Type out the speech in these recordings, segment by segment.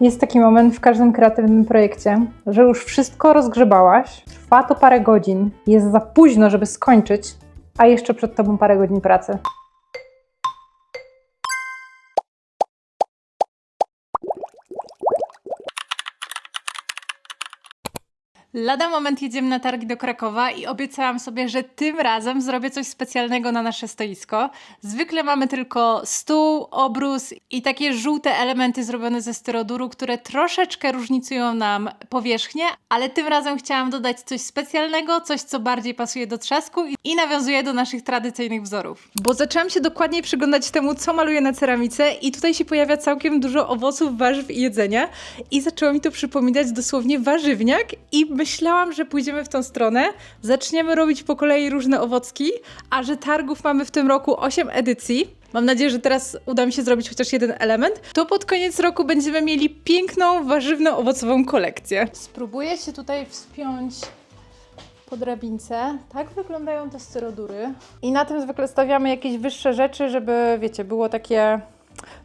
Jest taki moment w każdym kreatywnym projekcie, że już wszystko rozgrzebałaś, trwa to parę godzin, jest za późno, żeby skończyć, a jeszcze przed tobą parę godzin pracy. Lada moment jedziemy na targi do Krakowa i obiecałam sobie, że tym razem zrobię coś specjalnego na nasze stoisko. Zwykle mamy tylko stół, obrus i takie żółte elementy zrobione ze styroduru, które troszeczkę różnicują nam powierzchnię, ale tym razem chciałam dodać coś specjalnego, coś co bardziej pasuje do trzasku i- nawiązuje do naszych tradycyjnych wzorów. Bo zaczęłam się dokładniej przyglądać temu, co maluję na ceramice i tutaj się pojawia całkiem dużo owoców, warzyw i jedzenia i zaczęło mi to przypominać dosłownie warzywniak i myślałam, że pójdziemy w tą stronę, zaczniemy robić po kolei różne owocki, a że targów mamy w tym roku 8 edycji, Mam nadzieję, że teraz uda mi się zrobić chociaż jeden element. To pod koniec roku będziemy mieli piękną, warzywno-owocową kolekcję. Spróbuję się tutaj wspiąć po drabince. Tak wyglądają te styrodury. I na tym zwykle stawiamy jakieś wyższe rzeczy, żeby, wiecie, było takie...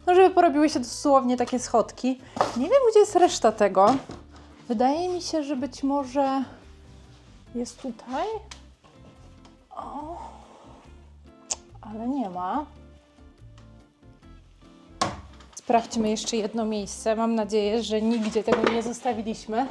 No, żeby porobiły się dosłownie takie schodki. Nie wiem, gdzie jest reszta tego. Wydaje mi się, że być może jest tutaj. O. Ale nie ma. Sprawdźmy jeszcze jedno miejsce. Mam nadzieję, że nigdzie tego nie zostawiliśmy.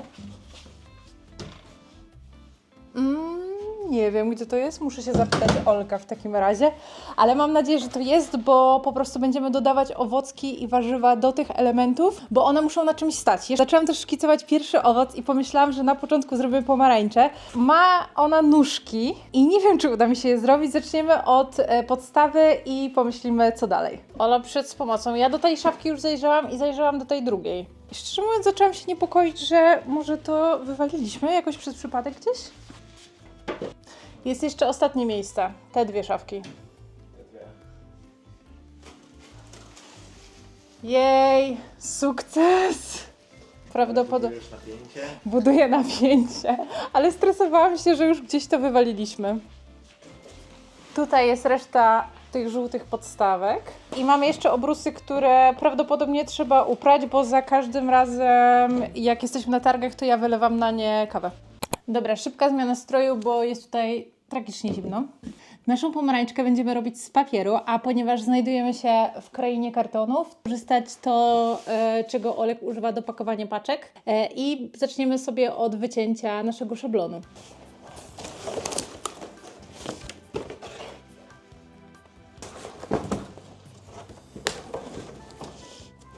Nie wiem, gdzie to jest. Muszę się zapytać Olka w takim razie. Ale mam nadzieję, że to jest, bo po prostu będziemy dodawać owocki i warzywa do tych elementów, bo one muszą na czymś stać. Ja Zaczęłam też szkicować pierwszy owoc i pomyślałam, że na początku zrobimy pomarańcze. Ma ona nóżki i nie wiem, czy uda mi się je zrobić. Zaczniemy od e, podstawy i pomyślimy, co dalej. Ola przed z pomocą. Ja do tej szafki już zajrzałam i zajrzałam do tej drugiej. Szczerze mówiąc, zaczęłam się niepokoić, że może to wywaliliśmy jakoś przez przypadek gdzieś? Jest jeszcze ostatnie miejsce. Te dwie szafki. Jej, sukces! Prawdopodobnie Budujesz napięcie. buduję napięcie, ale stresowałam się, że już gdzieś to wywaliliśmy. Tutaj jest reszta tych żółtych podstawek. I mamy jeszcze obrusy, które prawdopodobnie trzeba uprać, bo za każdym razem, jak jesteśmy na targach, to ja wylewam na nie kawę. Dobra, szybka zmiana stroju, bo jest tutaj tragicznie zimno. Naszą pomarańczkę będziemy robić z papieru, a ponieważ znajdujemy się w krainie kartonów, korzystać to, e, czego Olek używa do pakowania paczek e, i zaczniemy sobie od wycięcia naszego szablonu.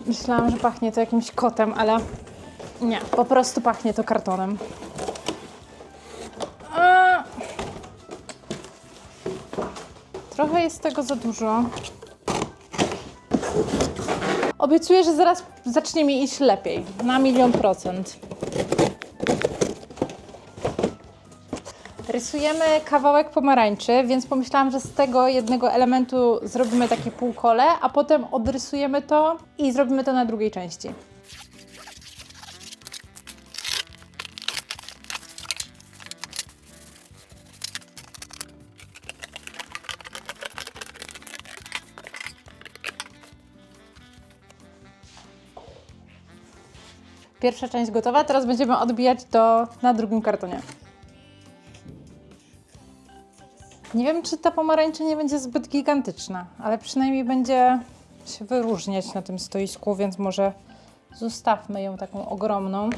Myślałam, że pachnie to jakimś kotem, ale nie, po prostu pachnie to kartonem. Trochę jest tego za dużo. Obiecuję, że zaraz zacznie mi iść lepiej. Na milion procent. Rysujemy kawałek pomarańczy, więc pomyślałam, że z tego jednego elementu zrobimy takie półkole, a potem odrysujemy to i zrobimy to na drugiej części. Pierwsza część gotowa, teraz będziemy odbijać to na drugim kartonie. Nie wiem, czy ta pomarańcza nie będzie zbyt gigantyczna, ale przynajmniej będzie się wyróżniać na tym stoisku, więc może zostawmy ją taką ogromną.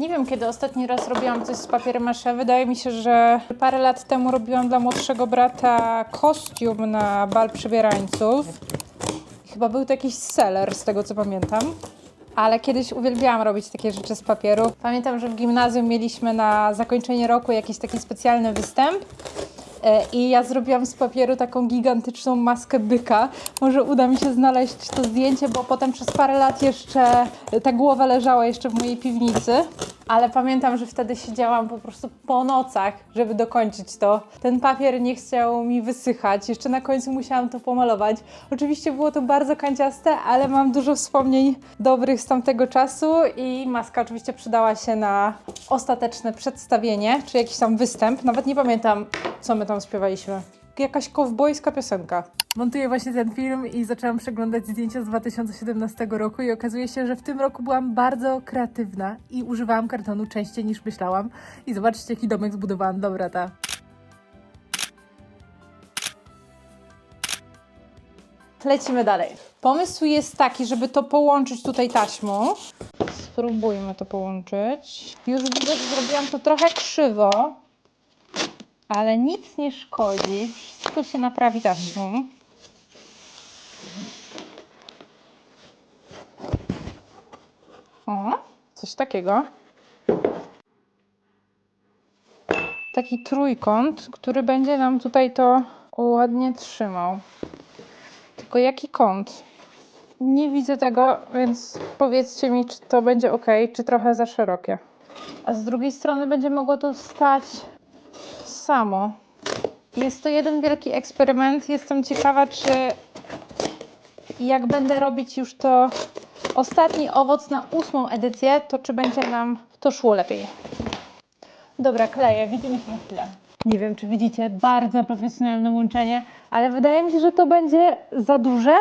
Nie wiem, kiedy ostatni raz robiłam coś z papierem masze. Wydaje mi się, że parę lat temu robiłam dla młodszego brata kostium na bal przebierańców. Chyba był to jakiś seller, z tego co pamiętam. Ale kiedyś uwielbiałam robić takie rzeczy z papieru. Pamiętam, że w gimnazjum mieliśmy na zakończenie roku jakiś taki specjalny występ. E, I ja zrobiłam z papieru taką gigantyczną maskę byka. Może uda mi się znaleźć to zdjęcie, bo potem przez parę lat jeszcze ta głowa leżała jeszcze w mojej piwnicy. Ale pamiętam, że wtedy siedziałam po prostu po nocach, żeby dokończyć to. Ten papier nie chciał mi wysychać. Jeszcze na końcu musiałam to pomalować. Oczywiście było to bardzo kanciaste, ale mam dużo wspomnień dobrych z tamtego czasu i maska oczywiście przydała się na ostateczne przedstawienie, czy jakiś tam występ. Nawet nie pamiętam, co my tam śpiewaliśmy. Jakaś kowbojska piosenka. Montuję właśnie ten film i zaczęłam przeglądać zdjęcia z 2017 roku i okazuje się, że w tym roku byłam bardzo kreatywna i używałam kartonu częściej niż myślałam. I zobaczcie, jaki domek zbudowałam. Dobra, ta. Lecimy dalej. Pomysł jest taki, żeby to połączyć tutaj taśmą. Spróbujmy to połączyć. Już widać, że zrobiłam to trochę krzywo, ale nic nie szkodzi. Wszystko się naprawi taśmą. O, coś takiego. Taki trójkąt, który będzie nam tutaj to ładnie trzymał. Tylko jaki kąt? Nie widzę tego, więc powiedzcie mi, czy to będzie ok, czy trochę za szerokie. A z drugiej strony będzie mogło to stać samo. Jest to jeden wielki eksperyment. Jestem ciekawa, czy jak będę robić już to ostatni owoc na ósmą edycję, to czy będzie nam to szło lepiej. Dobra, kleję. Widzimy się na chwilę. Nie wiem, czy widzicie, bardzo profesjonalne łączenie, ale wydaje mi się, że to będzie za duże,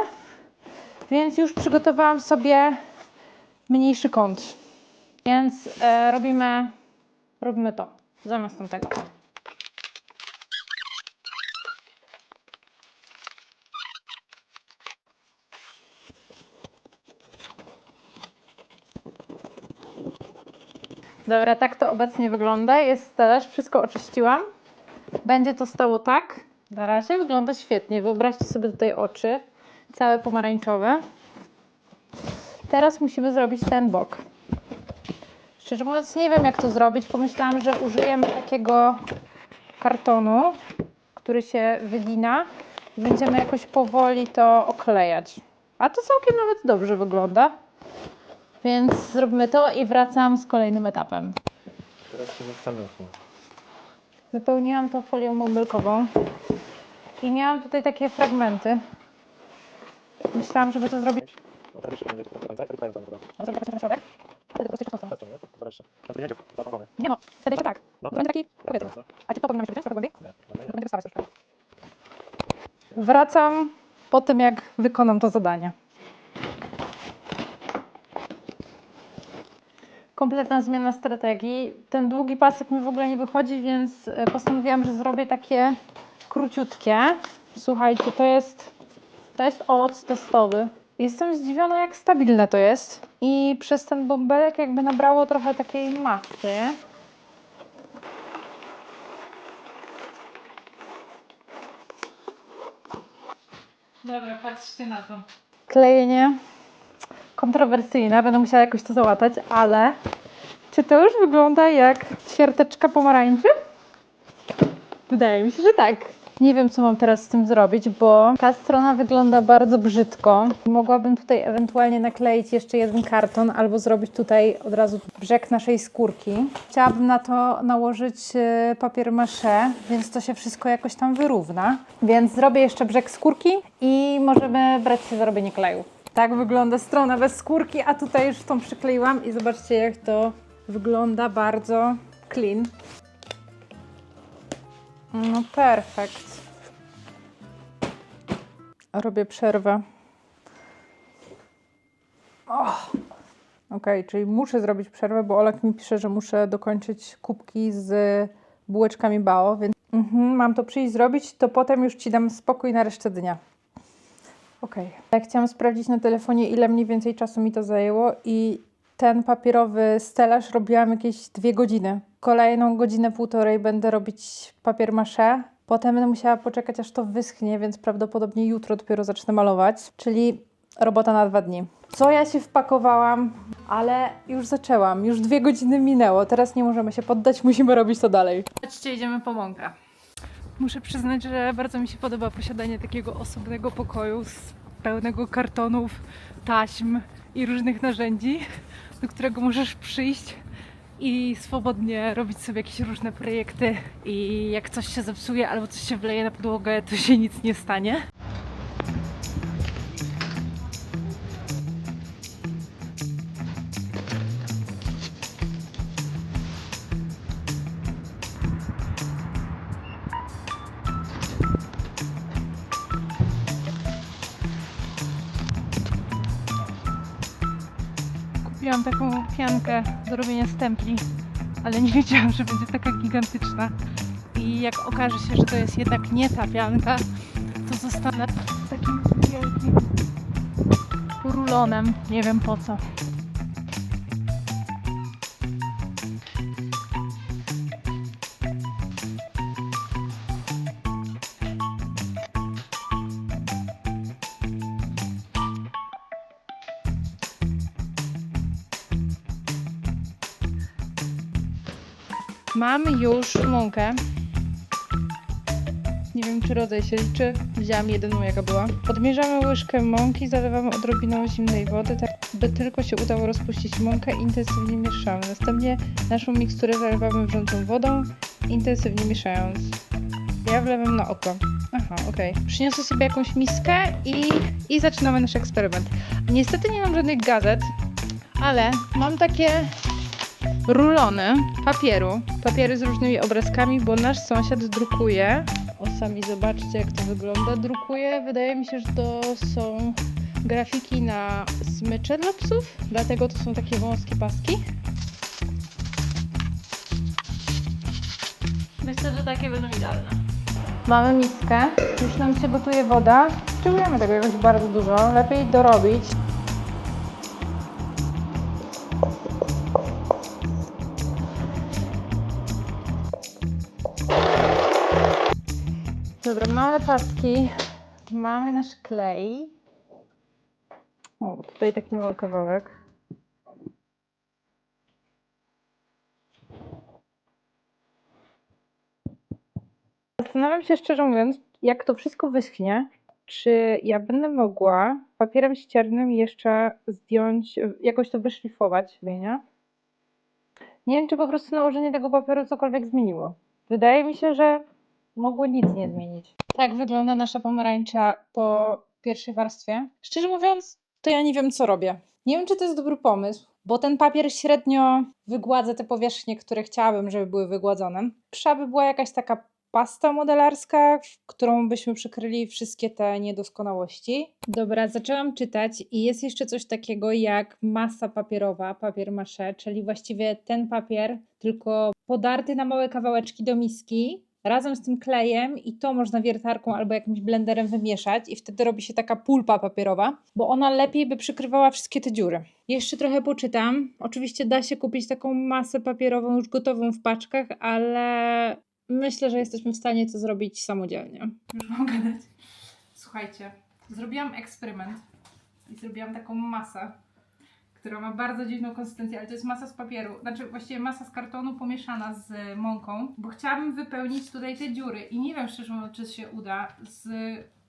więc już przygotowałam sobie mniejszy kąt. Więc e, robimy, robimy to zamiast tamtego. Dobra, tak to obecnie wygląda. Jest talerz, wszystko oczyściłam. Będzie to stało tak. Na razie wygląda świetnie. Wyobraźcie sobie tutaj oczy, całe pomarańczowe. Teraz musimy zrobić ten bok. Szczerze mówiąc, nie wiem jak to zrobić. Pomyślałam, że użyjemy takiego kartonu, który się wygina. i Będziemy jakoś powoli to oklejać. A to całkiem nawet dobrze wygląda. Więc zróbmy to i wracam z kolejnym etapem. Teraz się zastanówmy. Wypełniłam to folią bąbelkową i miałam tutaj takie fragmenty. Myślałam, żeby to zrobić. Nie? No wtedy jeszcze tak. No. Będzie taki powiedzmy. No, A czy to powinno się wziąć trochę głębiej? no będzie wystawać troszkę. Wracam po tym, jak wykonam to zadanie. Kompletna zmiana strategii. Ten długi pasek mi w ogóle nie wychodzi, więc e, postanowiłam, że zrobię takie króciutkie. Słuchajcie, to jest, to jest owoc testowy. Jestem zdziwiona, jak stabilne to jest. I przez ten bąbelek jakby nabrało trochę takiej masy. Dobra, patrzcie na to. Klejenie kontrowersyjne, będę musiała jakoś to załatać, ale czy to już wygląda jak ćwiarteczka pomarańczy? Wydaje mi się, że tak. Nie wiem, co mam teraz z tym zrobić, bo ta strona wygląda bardzo brzydko. Mogłabym tutaj ewentualnie nakleić jeszcze jeden karton albo zrobić tutaj od razu brzeg naszej skórki. Chciałabym na to nałożyć e, papier maché, więc to się wszystko jakoś tam wyrówna. Więc zrobię jeszcze brzeg skórki i możemy brać się za robienie kleju. Tak wygląda strona bez skórki, a tutaj już tą przykleiłam i zobaczcie jak to wygląda bardzo clean. No perfekt. Robię przerwę. Och. Okej, czyli muszę zrobić przerwę, bo Olek mi pisze, że muszę dokończyć kubki z bułeczkami Bao, więc mhm, mam to przyjść zrobić, to potem już Ci dam spokój na resztę dnia. Okej. Ja chciałam sprawdzić na telefonie, ile mniej więcej czasu mi to zajęło i ten papierowy stelaż robiłam jakieś dwie godziny. Kolejną godzinę, półtorej będę robić papier maché. Potem będę musiała poczekać, aż to wyschnie, więc prawdopodobnie jutro dopiero zacznę malować. Czyli robota na dwa dni. Co ja się wpakowałam, ale już zaczęłam. Już dwie godziny minęło. Teraz nie możemy się poddać, musimy robić to dalej. Chodźcie, idziemy po mąkę. Muszę przyznać, że bardzo mi się podoba posiadanie takiego osobnego pokoju z pełnego kartonów, taśm i różnych narzędzi, do którego możesz przyjść i swobodnie robić sobie jakieś różne projekty i jak coś się zepsuje albo coś się wleje na podłogę, to się nic nie stanie. Kupiłam taką piankę do robienia stempli, ale nie wiedziałam, że będzie taka gigantyczna. I jak okaże się, że to jest jednak nie ta pianka, to zostanę takim wielkim rulonem. Nie wiem po co. Mamy już mąkę. Nie wiem, czy rodzaj się liczy. Wzięłam jedyną, jaka była. Podmierzamy łyżkę mąki, zalewamy odrobiną zimnej wody, tak by tylko się udało rozpuścić mąkę i intensywnie mieszamy. Następnie naszą miksturę zalewamy wrzącą wodą, intensywnie mieszając. Ja wlewam na oko. Aha, okej. Przyniosę sobie jakąś miskę i, i zaczynamy nasz eksperyment. Niestety nie mam żadnych gazet, ale mam takie rulony papieru, papiery z różnymi obrazkami, bo nasz sąsiad drukuje. O, sami zobaczcie, jak to wygląda. Drukuje, wydaje mi się, że to są grafiki na smycze dla psów, dlatego to są takie wąskie paski. Myślę, że takie będą idealne. Mamy miskę, już nam się gotuje woda. Potrzebujemy tego jakoś bardzo dużo, lepiej dorobić. Dobra, mamy paski, mamy nasz klej. O, tutaj taki mały kawałek. Zastanawiam się szczerze mówiąc, jak to wszystko wyschnie, czy ja będę mogła papierem ściernym jeszcze zdjąć, jakoś to wyszlifować, nie? Nie wiem, czy po prostu nałożenie tego papieru cokolwiek zmieniło. Wydaje mi się, że mogło nic nie zmienić. Tak wygląda nasza pomarańcza po pierwszej warstwie. Szczerze mówiąc, to ja nie wiem, co robię. Nie wiem, czy to jest dobry pomysł, bo ten papier średnio wygładza te powierzchnie, które chciałabym, żeby były wygładzone. Psza by była jakaś taka pasta modelarska, którą byśmy przykryli wszystkie te niedoskonałości. Dobra, zaczęłam czytać i jest jeszcze coś takiego jak masa papierowa, papier masze, czyli właściwie ten papier, tylko podarty na małe kawałeczki do miski, razem z tym klejem i to można wiertarką albo jakimś blenderem wymieszać i wtedy robi się taka pulpa papierowa, bo ona lepiej by przykrywała wszystkie te dziury. Jeszcze trochę poczytam. Oczywiście da się kupić taką masę papierową już gotową w paczkach, ale myślę, że jesteśmy w stanie to zrobić samodzielnie. Już mogę dać. Słuchajcie, zrobiłam eksperyment i zrobiłam taką masę, która ma bardzo dziwną konsystencję, ale to jest masa z papieru, znaczy właściwie masa z kartonu pomieszana z mąką, bo chciałabym wypełnić tutaj te dziury i nie wiem szczerze mówiąc, czy się uda. Z...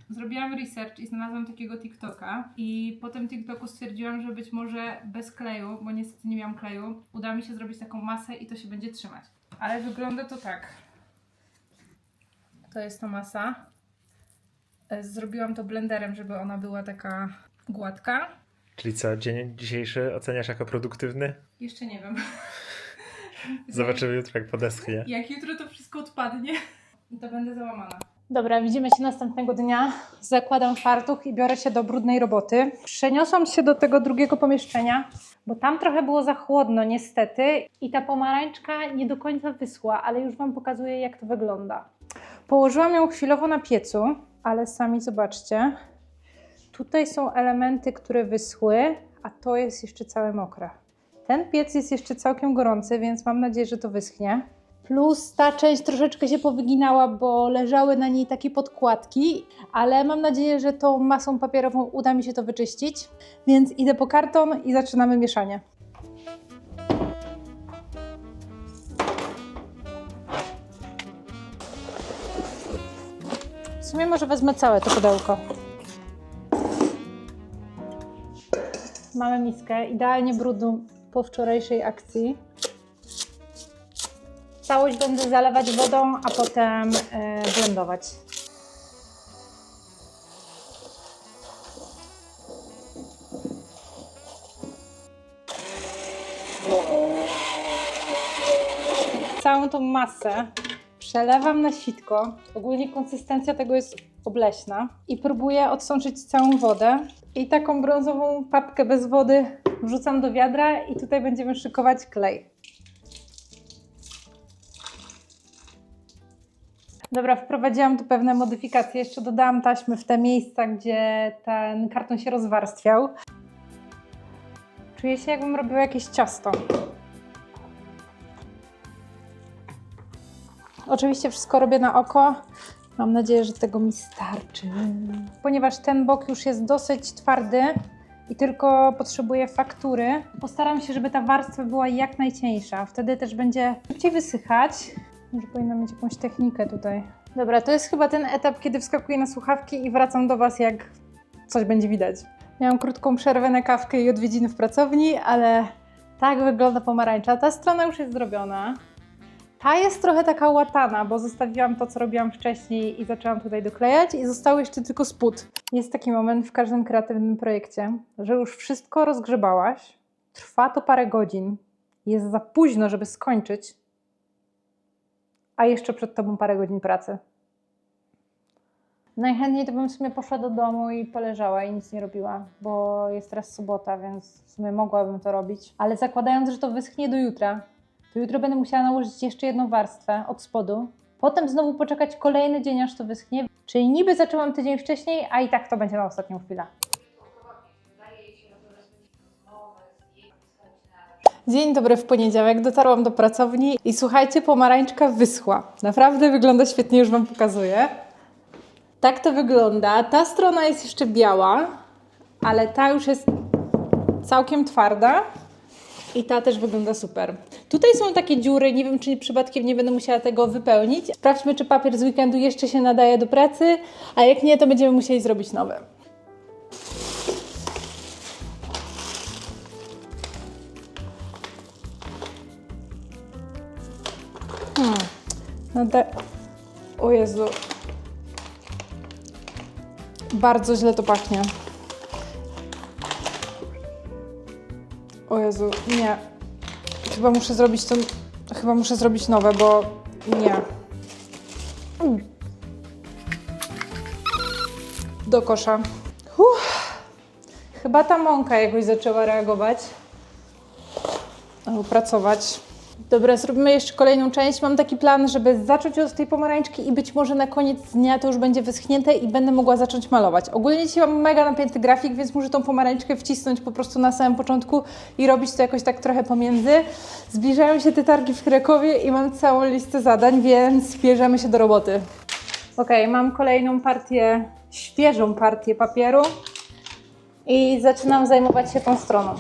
Zrobiłam research i znalazłam takiego TikToka i po tym TikToku stwierdziłam, że być może bez kleju, bo niestety nie miałam kleju, uda mi się zrobić taką masę i to się będzie trzymać. Ale wygląda to tak. To jest ta masa. E, Zrobiłam to blenderem, żeby ona była taka gładka. Czyli co, dzień dzisiejszy oceniasz jako produktywny? Jeszcze nie wiem. Zobaczymy jutro, jak podeschnie. Jak jutro to wszystko odpadnie, to będę załamana. Dobra, widzimy się następnego dnia. Zakładam fartuch i biorę się do brudnej roboty. Przeniosłam się do tego drugiego pomieszczenia, bo tam trochę było za chłodno niestety i ta pomarańczka nie do końca wyschła, ale już Wam pokazuję jak to wygląda. Położyłam ją chwilowo na piecu, ale sami zobaczcie. Tutaj są elementy, które wyschły, a to jest jeszcze całe mokre. Ten piec jest jeszcze całkiem gorący, więc mam nadzieję, że to wyschnie. Plus ta część troszeczkę się powyginała, bo leżały na niej takie podkładki, ale mam nadzieję, że tą masą papierową uda mi się to wyczyścić. Więc idę po karton i zaczynamy mieszanie. W sumie może wezmę całe to pudełko. Mamy miskę, idealnie brudną po wczorajszej akcji. Całość będę zalewać wodą, a potem e, blendować. Całą tą masę przelewam na sitko. Ogólnie konsystencja tego jest obleśna. I próbuję odsączyć całą wodę. I taką brązową papkę bez wody wrzucam do wiadra i tutaj będziemy szykować klej. Dobra, wprowadziłam tu pewne modyfikacje. Jeszcze dodałam taśmy w te miejsca, gdzie ten karton się rozwarstwiał. Czuję się, jakbym robiła jakieś ciasto. Oczywiście wszystko robię na oko. Mam nadzieję, że tego mi starczy. Ponieważ ten bok już jest dosyć twardy i tylko potrzebuję faktury, postaram się, żeby ta warstwa była jak najcieńsza. Wtedy też będzie szybciej wysychać. Może powinna mieć jakąś technikę tutaj. Dobra, to jest chyba ten etap, kiedy wskakuję na słuchawki i wracam do Was, jak coś będzie widać. Miałam krótką przerwę na kawkę i odwiedziny w pracowni, ale tak wygląda pomarańcza. Ta strona już jest zrobiona. Ta jest trochę taka łatana, bo zostawiłam to, co robiłam wcześniej i zaczęłam tutaj doklejać i został jeszcze tylko spód. Jest taki moment w każdym kreatywnym projekcie, że już wszystko rozgrzebałaś, trwa to parę godzin, jest za późno, żeby skończyć, a jeszcze przed tobą parę godzin pracy. Najchętniej to bym w sumie poszła do domu i poleżała i nic nie robiła, bo jest teraz sobota, więc w sumie mogłabym to robić. Ale zakładając, że to wyschnie do jutra, to jutro będę musiała nałożyć jeszcze jedną warstwę od spodu. Potem znowu poczekać kolejny dzień, aż to wyschnie. Czyli niby zaczęłam tydzień wcześniej, a i tak to będzie na ostatnią chwilę. Dzień dobry w poniedziałek, dotarłam do pracowni i słuchajcie, pomarańczka wyschła. Naprawdę wygląda świetnie, już Wam pokazuję. Tak to wygląda. Ta strona jest jeszcze biała, ale ta już jest całkiem twarda. I ta też wygląda super. Tutaj są takie dziury, nie wiem czy przypadkiem nie będę musiała tego wypełnić. Sprawdźmy, czy papier z weekendu jeszcze się nadaje do pracy, a jak nie, to będziemy musieli zrobić nowy. Hmm. Nada... O Jezu. Bardzo źle to pachnie. O Jezu, nie. Chyba muszę zrobić to. Chyba muszę zrobić nowe, bo nie. Mm. Do kosza. Uff. Chyba ta mąka jakoś zaczęła reagować. Albo pracować. Dobra, zrobimy jeszcze kolejną część. Mam taki plan, żeby zacząć od tej pomarańczki i być może na koniec dnia to już będzie wyschnięte i będę mogła zacząć malować. Ogólnie dzisiaj mam mega napięty grafik, więc muszę tą pomarańczkę wcisnąć po prostu na samym początku i robić to jakoś tak trochę pomiędzy. Zbliżają się te targi w Krakowie i mam całą listę zadań, więc bierzemy się do roboty. Ok, mam kolejną partię, świeżą partię papieru i zaczynam zajmować się tą stroną.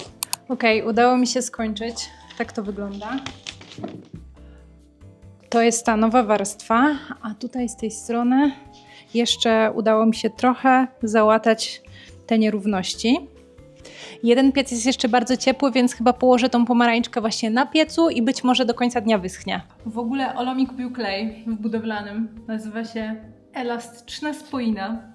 Ok, udało mi się skończyć. Tak to wygląda. To jest ta nowa warstwa, a tutaj z tej strony jeszcze udało mi się trochę załatać te nierówności. Jeden piec jest jeszcze bardzo ciepły, więc chyba położę tą pomarańczkę właśnie na piecu i być może do końca dnia wyschnie. W ogóle Olo mi kupił klej w budowlanym. Nazywa się Elastyczna Spoina.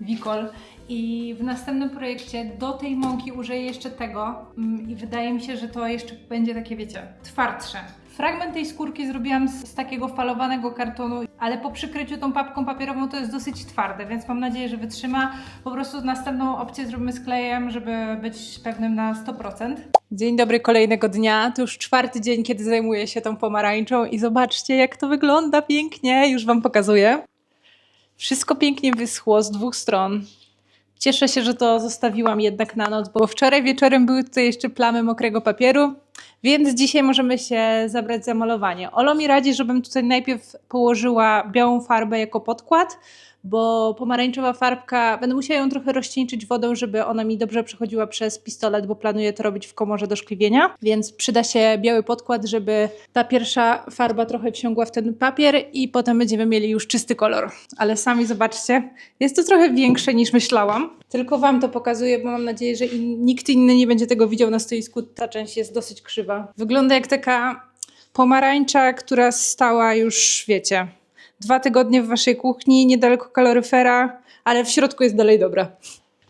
Wikol. I w następnym projekcie do tej mąki użyję jeszcze tego mm, i wydaje mi się, że to jeszcze będzie takie, wiecie, twardsze. Fragment tej skórki zrobiłam z, z takiego falowanego kartonu, ale po przykryciu tą papką papierową to jest dosyć twarde, więc mam nadzieję, że wytrzyma. Po prostu następną opcję zrobimy z klejem, żeby być pewnym na 100%. Dzień dobry kolejnego dnia. To już czwarty dzień, kiedy zajmuję się tą pomarańczą i zobaczcie, jak to wygląda pięknie. Już Wam pokazuję. Wszystko pięknie wyschło z dwóch stron. Cieszę się, że to zostawiłam jednak na noc, bo wczoraj wieczorem były tutaj jeszcze plamy mokrego papieru, więc dzisiaj możemy się zabrać za malowanie. Olo mi radzi, żebym tutaj najpierw położyła białą farbę jako podkład, bo pomarańczowa farbka, będę musiała ją trochę rozcieńczyć wodą, żeby ona mi dobrze przechodziła przez pistolet, bo planuję to robić w komorze do szkliwienia, więc przyda się biały podkład, żeby ta pierwsza farba trochę wsiągła w ten papier i potem będziemy mieli już czysty kolor. Ale sami zobaczcie, jest to trochę większe niż myślałam. Tylko Wam to pokazuję, bo mam nadzieję, że nikt inny nie będzie tego widział na stoisku. Ta część jest dosyć krzywa. Wygląda jak taka pomarańcza, która stała już, wiecie, dwa tygodnie w Waszej kuchni, niedaleko kaloryfera, ale w środku jest dalej dobra.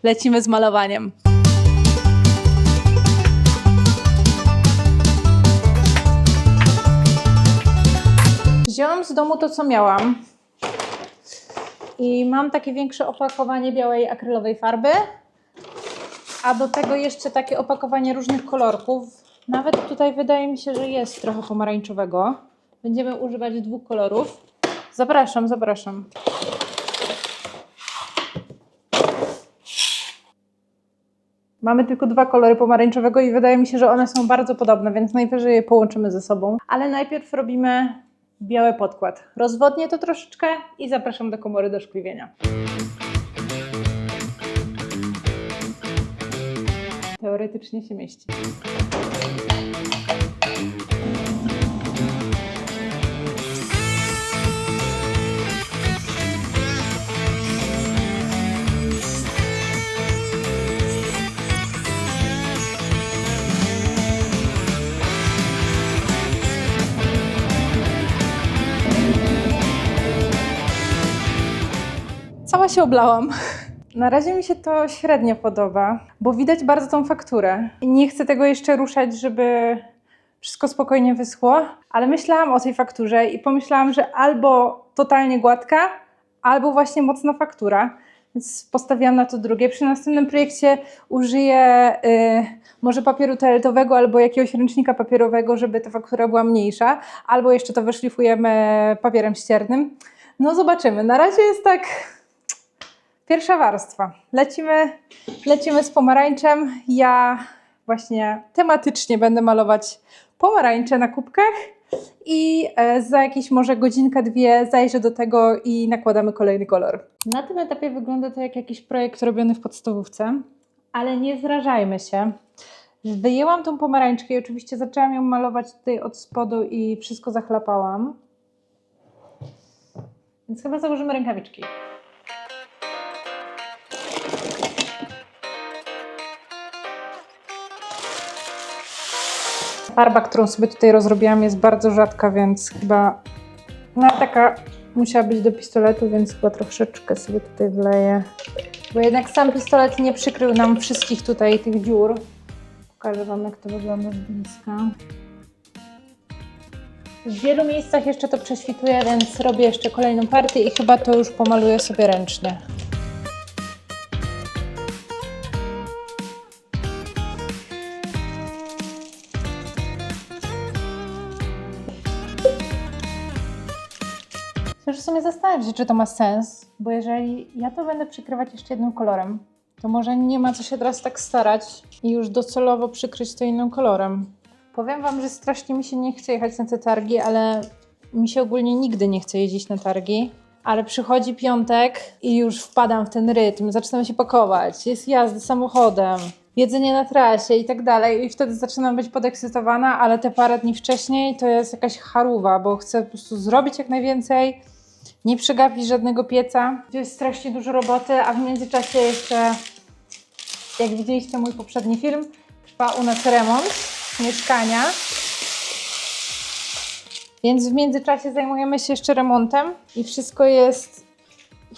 Lecimy z malowaniem. Wzięłam z domu to, co miałam. I mam takie większe opakowanie białej akrylowej farby. A do tego jeszcze takie opakowanie różnych kolorków. Nawet tutaj wydaje mi się, że jest trochę pomarańczowego. Będziemy używać dwóch kolorów. Zapraszam, zapraszam. Mamy tylko dwa kolory pomarańczowego i wydaje mi się, że one są bardzo podobne, więc najwyżej je połączymy ze sobą. Ale najpierw robimy biały podkład. Rozwodnię to troszeczkę i zapraszam do komory do szkliwienia. Teoretycznie się mieści. Cała się oblałam. Na razie mi się to średnio podoba, bo widać bardzo tą fakturę. Nie chcę tego jeszcze ruszać, żeby wszystko spokojnie wyschło, ale myślałam o tej fakturze i pomyślałam, że albo totalnie gładka, albo właśnie mocna faktura. Więc postawiłam na to drugie. Przy następnym projekcie użyję y, może papieru toaletowego albo jakiegoś ręcznika papierowego, żeby ta faktura była mniejsza, albo jeszcze to wyszlifujemy papierem ściernym. No zobaczymy. Na razie jest tak Pierwsza warstwa. Lecimy, lecimy z pomarańczem. Ja właśnie tematycznie będę malować pomarańcze na kubkach i e, za jakieś może godzinkę, dwie zajrzę do tego i nakładamy kolejny kolor. Na tym etapie wygląda to jak jakiś projekt robiony w podstawówce, ale nie zrażajmy się. Wyjęłam tą pomarańczkę i oczywiście zaczęłam ją malować tutaj od spodu i wszystko zachlapałam. Więc chyba założymy rękawiczki. Farba, którą sobie tutaj rozrobiłam, jest bardzo rzadka, więc chyba no taka musiała być do pistoletu, więc chyba troszeczkę sobie tutaj wleję. Bo jednak sam pistolet nie przykrył nam wszystkich tutaj tych dziur. Pokażę Wam, jak to wygląda z bliska. W wielu miejscach jeszcze to prześwituję, więc robię jeszcze kolejną partię i chyba to już pomaluję sobie ręcznie. Też w sumie zastanawiam się, czy to ma sens, bo jeżeli ja to będę przykrywać jeszcze jednym kolorem, to może nie ma co się teraz tak starać i już docelowo przykryć to innym kolorem. Powiem Wam, że strasznie mi się nie chce jechać na te targi, ale mi się ogólnie nigdy nie chce jeździć na targi. Ale przychodzi piątek i już wpadam w ten rytm, zaczynam się pakować, jest jazda samochodem, jedzenie na trasie i tak dalej. I wtedy zaczynam być podekscytowana, ale te parę dni wcześniej to jest jakaś charuwa, bo chcę po prostu zrobić jak najwięcej, nie przegapić żadnego pieca. To jest strasznie dużo roboty, a w międzyczasie jeszcze, jak widzieliście mój poprzedni film, trwa u nas remont mieszkania. Więc w międzyczasie zajmujemy się jeszcze remontem i wszystko jest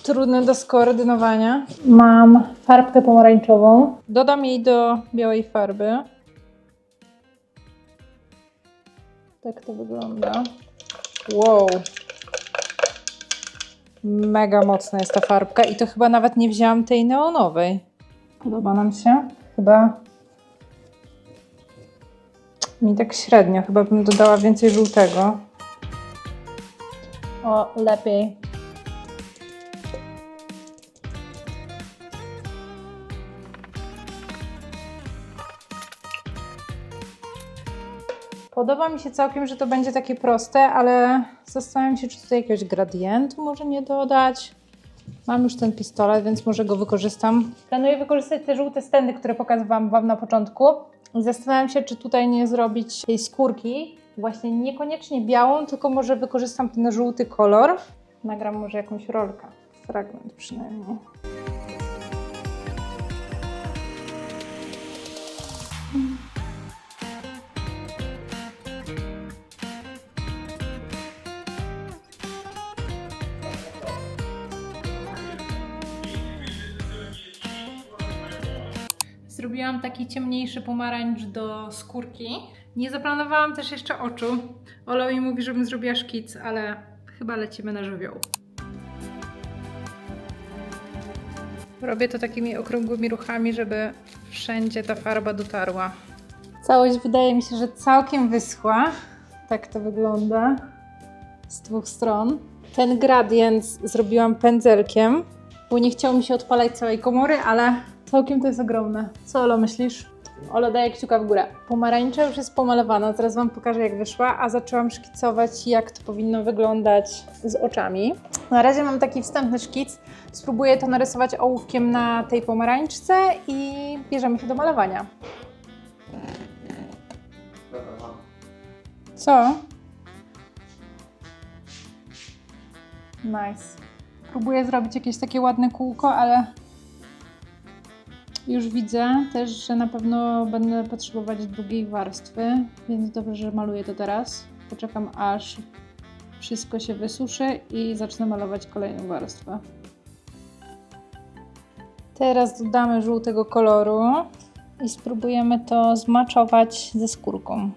trudne do skoordynowania. Mam farbkę pomarańczową. Dodam jej do białej farby. Tak to wygląda. Wow. Mega mocna jest ta farbka i to chyba nawet nie wzięłam tej neonowej. Podoba nam się? Chyba mi tak średnio, chyba bym dodała więcej żółtego. O, lepiej. Podoba mi się całkiem, że to będzie takie proste, ale zastanawiam się, czy tutaj jakiegoś gradientu może nie dodać. Mam już ten pistolet, więc może go wykorzystam. Planuję wykorzystać te żółte stędy, które pokazywałam Wam na początku. Zastanawiam się, czy tutaj nie zrobić tej skórki, właśnie niekoniecznie białą, tylko może wykorzystam ten żółty kolor. Nagram może jakąś rolkę, fragment przynajmniej. Zrobiłam taki ciemniejszy pomarańcz do skórki. Nie zaplanowałam też jeszcze oczu. Ola mi mówi, żebym zrobiła szkic, ale chyba lecimy na żywioł. Robię to takimi okrągłymi ruchami, żeby wszędzie ta farba dotarła. Całość wydaje mi się, że całkiem wyschła. Tak to wygląda z dwóch stron. Ten gradient zrobiłam pędzelkiem, bo nie chciało mi się odpalać całej komory, ale całkiem to jest ogromne. Co Olo myślisz? Ola daje kciuka w górę. Pomarańcza już jest pomalowana, zaraz Wam pokażę jak wyszła, a zaczęłam szkicować jak to powinno wyglądać z oczami. Na razie mam taki wstępny szkic, spróbuję to narysować ołówkiem na tej pomarańczce i bierzemy się do malowania. Co? Nice. Próbuję zrobić jakieś takie ładne kółko, ale już widzę też, że na pewno będę potrzebować drugiej warstwy, więc dobrze, że maluję to teraz. Poczekam aż wszystko się wysuszy i zacznę malować kolejną warstwę. Teraz dodamy żółtego koloru i spróbujemy to zmaczować ze skórką.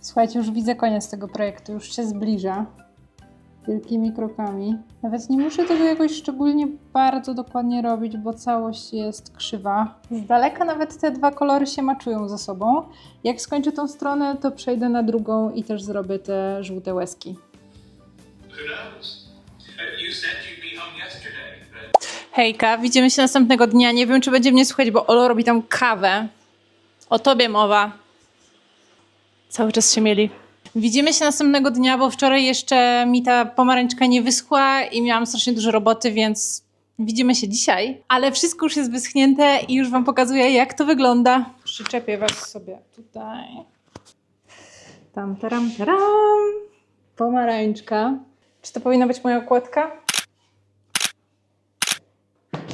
Słuchajcie, już widzę koniec tego projektu, już się zbliża wielkimi krokami. Nawet nie muszę tego jakoś szczególnie bardzo dokładnie robić, bo całość jest krzywa. Z daleka nawet te dwa kolory się maczują ze sobą. Jak skończę tą stronę, to przejdę na drugą i też zrobię te żółte łezki. Hejka, widzimy się następnego dnia. Nie wiem, czy będzie mnie słuchać, bo Olo robi tam kawę. O tobie mowa. Cały czas się mieli. Widzimy się następnego dnia, bo wczoraj jeszcze mi ta pomarańczka nie wyschła i miałam strasznie dużo roboty, więc widzimy się dzisiaj. Ale wszystko już jest wyschnięte i już wam pokazuję, jak to wygląda. Przyczepię Was sobie tutaj. Tam, taram, taram. Pomarańczka. Czy to powinna być moja okładka?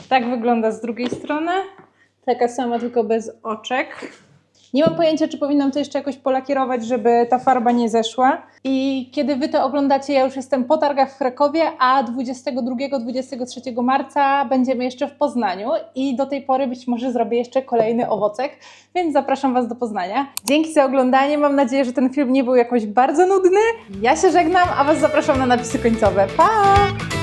Tak wygląda z drugiej strony. Taka sama, tylko bez oczek. Nie mam pojęcia, czy powinnam to jeszcze jakoś polakierować, żeby ta farba nie zeszła. I kiedy wy to oglądacie, ja już jestem po targach w Krakowie, a 22-23 marca będziemy jeszcze w Poznaniu i do tej pory być może zrobię jeszcze kolejny owocek, więc zapraszam Was do Poznania. Dzięki za oglądanie, mam nadzieję, że ten film nie był jakoś bardzo nudny. Ja się żegnam, a Was zapraszam na napisy końcowe. Pa!